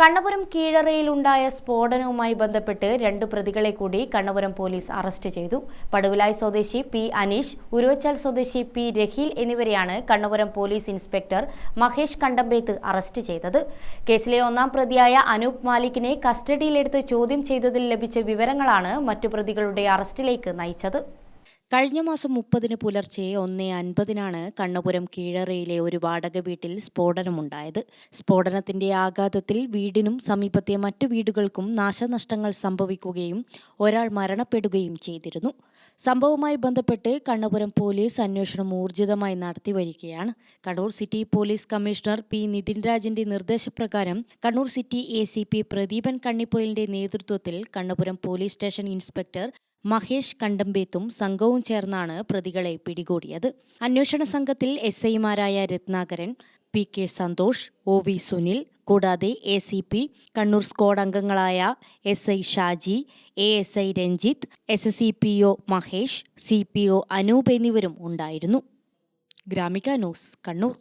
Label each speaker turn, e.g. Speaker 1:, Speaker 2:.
Speaker 1: കണ്ണപുരം കീഴറയിലുണ്ടായ സ്ഫോടനവുമായി ബന്ധപ്പെട്ട് രണ്ട് പ്രതികളെ കൂടി കണ്ണപുരം പോലീസ് അറസ്റ്റ് ചെയ്തു. പടുവിലായ് സ്വദേശി പി അനീഷ് ഉരുവച്ചാൽ സ്വദേശി പി രഹീൽ എന്നിവരെയാണ് Kannapuram police inspector Mahesh Kandambeth arrest ചെയ്തത്. കേസിലെ ഒന്നാം പ്രതിയായ അനൂപ് മാലിക്കിനെ കസ്റ്റഡിയിലെടുത്ത് ചോദ്യം ചെയ്തതിൽ ലഭിച്ച വിവരങ്ങളാണ് മറ്റു പ്രതികളുടെ അറസ്റ്റിലേക്ക് നയിച്ചത്. കഴിഞ്ഞ മാസം മുപ്പതിന് പുലർച്ചെ ഒന്നേ അൻപതിനാണ് കണ്ണപുരം കീഴറയിലെ ഒരു വാടക വീട്ടിൽ സ്ഫോടനമുണ്ടായത്. സ്ഫോടനത്തിന്റെ ആഘാതത്തിൽ വീടിനും സമീപത്തെ മറ്റു വീടുകൾക്കും നാശനഷ്ടങ്ങൾ സംഭവിക്കുകയും ഒരാൾ മരണപ്പെടുകയും ചെയ്തിരുന്നു. സംഭവവുമായി ബന്ധപ്പെട്ട് കണ്ണപുരം പോലീസ് അന്വേഷണം ഊർജിതമായി നടത്തിവരികയാണ്. Kannur city police commissioner P Nithin രാജിന്റെ നിർദ്ദേശപ്രകാരം Kannur city A C P Pradeepan കണ്ണിപ്പൊയിലിന്റെ നേതൃത്വത്തിൽ Kannapuram police station inspector Mahesh കണ്ടമ്പേത്തും സംഘവും ചേർന്നാണ് പ്രതികളെ പിടികൂടിയത്. അന്വേഷണ സംഘത്തിൽ എസ് ഐമാരായ Rathnakaran P K Santhosh O V Sunil കൂടാതെ A C P Kannur squad അംഗങ്ങളായ S I Shaji A S I Ranjith S C P O Mahesh C P O Anoop എന്നിവരും ഉണ്ടായിരുന്നു. ഗ്രാമിക ന്യൂസ് കണ്ണൂർ.